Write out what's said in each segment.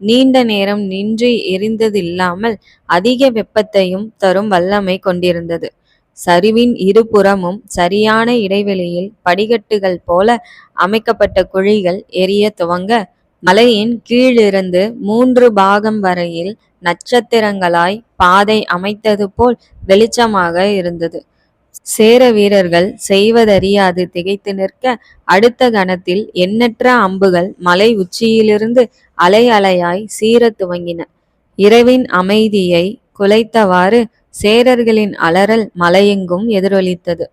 நீண்ட நேரம் நின்று எரிந்ததில்லாமல் அதிக வெப்பத்தையும் தரும் வல்லமை கொண்டிருந்தது. சரிவின் இருபுறமும் சரியான இடைவெளியில் படிக்கட்டுகள் போல அமைக்கப்பட்ட குழிகள் எரிய துவங்க மலையின் கீழிருந்து மூன்று பாகம் வரையில் நட்சத்திரங்களாய் பாதை அமைத்தது போல் வெளிச்சமாக இருந்தது. சேர வீரர்கள் செய்வதறியாது திகைத்து நிற்க அடுத்த கணத்தில் எண்ணற்ற அம்புகள் மலை உச்சியிலிருந்து அலை அலையாய் சீரத் துவங்கின. இரவின் அமைதியை குலைத்தவாறு சேரர்களின் அலறல் மலையெங்கும் எதிரொலித்தது.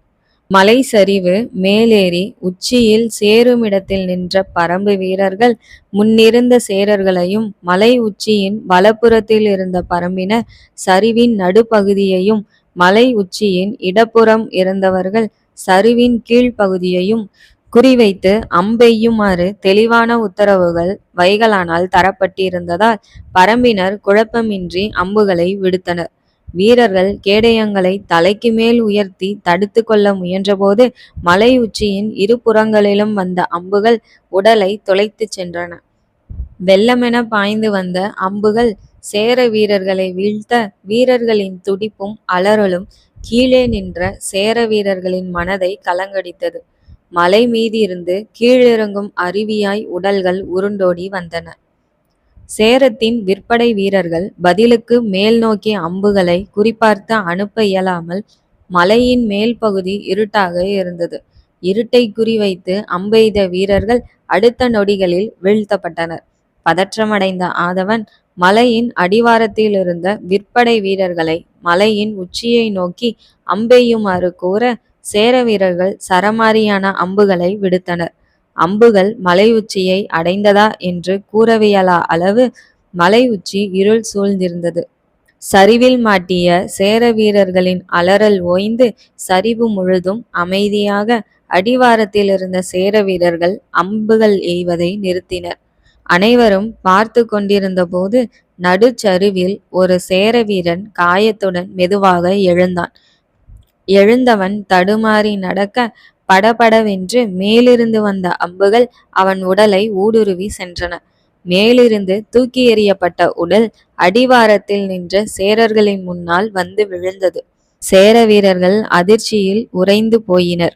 மலை சரிவு மேலேறி உச்சியில் சேருமிடத்தில் நின்ற பரம்பு வீரர்கள் முன்னிருந்த சேரர்களையும் மலை உச்சியின் வலப்புறத்தில் இருந்த பரம்பினர் சரிவின் நடுப்பகுதியையும் மலை உச்சியின் இடப்புறம் இருந்தவர்கள் சரிவின் கீழ்ப்பகுதியையும் குறிவைத்து அம்பெய்யுமாறு தெளிவான உத்தரவுகள் வைகலானால் தரப்பட்டிருந்ததால் பரம்பினர் குழப்பமின்றி அம்புகளை விடுத்தனர். வீரர்கள் கேடயங்களை தலைக்கு மேல் உயர்த்தி தடுத்து கொள்ள முயன்றபோது மலை உச்சியின் இரு புறங்களிலும் வந்த அம்புகள் உடலை துளைத்துச் சென்றன. வெள்ளமென பாய்ந்து வந்த அம்புகள் சேர வீரர்களை வீழ்த்த வீரர்களின் துடிப்பும் அலறலும் கீழே நின்ற சேர வீரர்களின் மனதை கலங்கடித்தது. மலை மீதிருந்து கீழிறங்கும் அருவியாய் உடல்கள் உருண்டோடி வந்தன. சேரத்தின் விற்படை வீரர்கள் பதிலுக்கு மேல் நோக்கி அம்புகளை குறிப்பார்த்து அனுப்ப இயலாமல் மலையின் மேல் பகுதி இருட்டாக இருந்தது. இருட்டை குறிவைத்து அம்பெய்த வீரர்கள் அடுத்த நொடிகளில் வீழ்த்தப்பட்டனர். பதற்றமடைந்த ஆதவன் மலையின் அடிவாரத்திலிருந்த விற்படை வீரர்களை மலையின் உச்சியை நோக்கி அம்பெய்யுமாறு கூற சேர வீரர்கள் சரமாரியான அம்புகளை விடுத்தனர். அம்புகள் மலை உச்சியை அடைந்ததா என்று கூறவியலா அளவு மலை உச்சி இருள் சூழ்ந்திருந்தது. சரிவில் மாட்டிய சேர வீரர்களின் அலறல் ஓய்ந்து சரிவு முழுதும் அமைதியாக அடிவாரத்தில் இருந்த சேர வீரர்கள் அம்புகள் எய்வதை நிறுத்தினர். அனைவரும் பார்த்து கொண்டிருந்த போது நடுச்சருவில் ஒரு சேர வீரன் காயத்துடன் மெதுவாக எழுந்தான். எழுந்தவன் தடுமாறி நடக்க படபடவென்று மேலிருந்து வந்த அம்புகள் அவன் உடலை ஊடுருவி சென்றன. மேலிருந்து தூக்கி எறியப்பட்ட உடல் அடிவாரத்தில் நின்ற சேரர்களின் முன்னால் வந்து விழுந்தது. சேர வீரர்கள் அதிர்ச்சியில் உறைந்து போயினர்.